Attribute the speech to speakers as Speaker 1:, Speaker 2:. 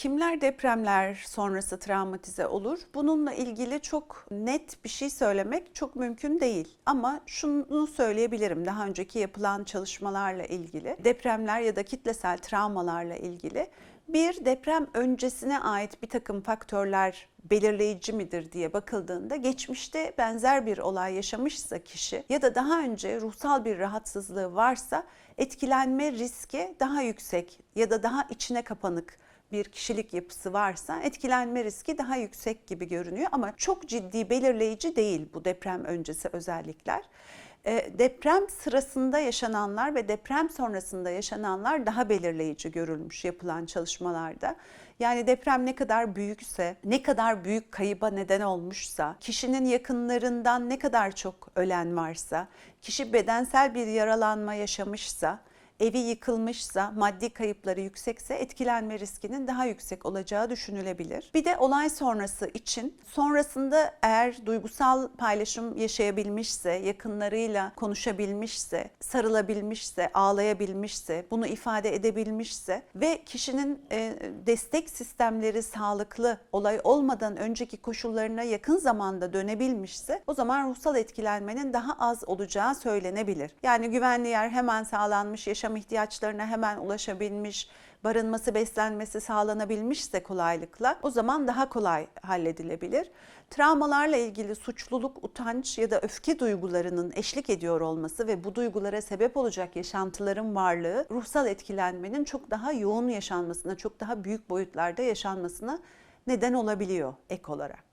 Speaker 1: Kimler depremler sonrası travmatize olur? Bununla ilgili çok net bir şey söylemek çok mümkün değil. Ama şunu söyleyebilirim daha önceki yapılan çalışmalarla ilgili. Depremler ya da kitlesel travmalarla ilgili bir deprem öncesine ait bir takım faktörler belirleyici midir diye bakıldığında geçmişte benzer bir olay yaşamışsa kişi ya da daha önce ruhsal bir rahatsızlığı varsa etkilenme riski daha yüksek ya da daha içine kapanık bir kişilik yapısı varsa etkilenme riski daha yüksek gibi görünüyor ama çok ciddi belirleyici değil bu deprem öncesi özellikler. E, deprem sırasında yaşananlar ve deprem sonrasında yaşananlar daha belirleyici görülmüş yapılan çalışmalarda. Yani deprem ne kadar büyükse, ne kadar büyük kayıba neden olmuşsa, kişinin yakınlarından ne kadar çok ölen varsa, kişi bedensel bir yaralanma yaşamışsa, evi yıkılmışsa, maddi kayıpları yüksekse etkilenme riskinin daha yüksek olacağı düşünülebilir. Bir de olay sonrası için sonrasında eğer duygusal paylaşım yaşayabilmişse, yakınlarıyla konuşabilmişse, sarılabilmişse, ağlayabilmişse, bunu ifade edebilmişse ve kişinin e, destek sistemleri sağlıklı, olay olmadan önceki koşullarına yakın zamanda dönebilmişse o zaman ruhsal etkilenmenin daha az olacağı söylenebilir. Yani güvenli yer hemen sağlanmış, yaşam ihtiyaçlarına hemen ulaşabilmiş, barınması, beslenmesi sağlanabilmişse kolaylıkla o zaman daha kolay halledilebilir. Travmalarla ilgili suçluluk, utanç ya da öfke duygularının eşlik ediyor olması ve bu duygulara sebep olacak yaşantıların varlığı ruhsal etkilenmenin çok daha yoğun yaşanmasına, çok daha büyük boyutlarda yaşanmasına neden olabiliyor ek olarak.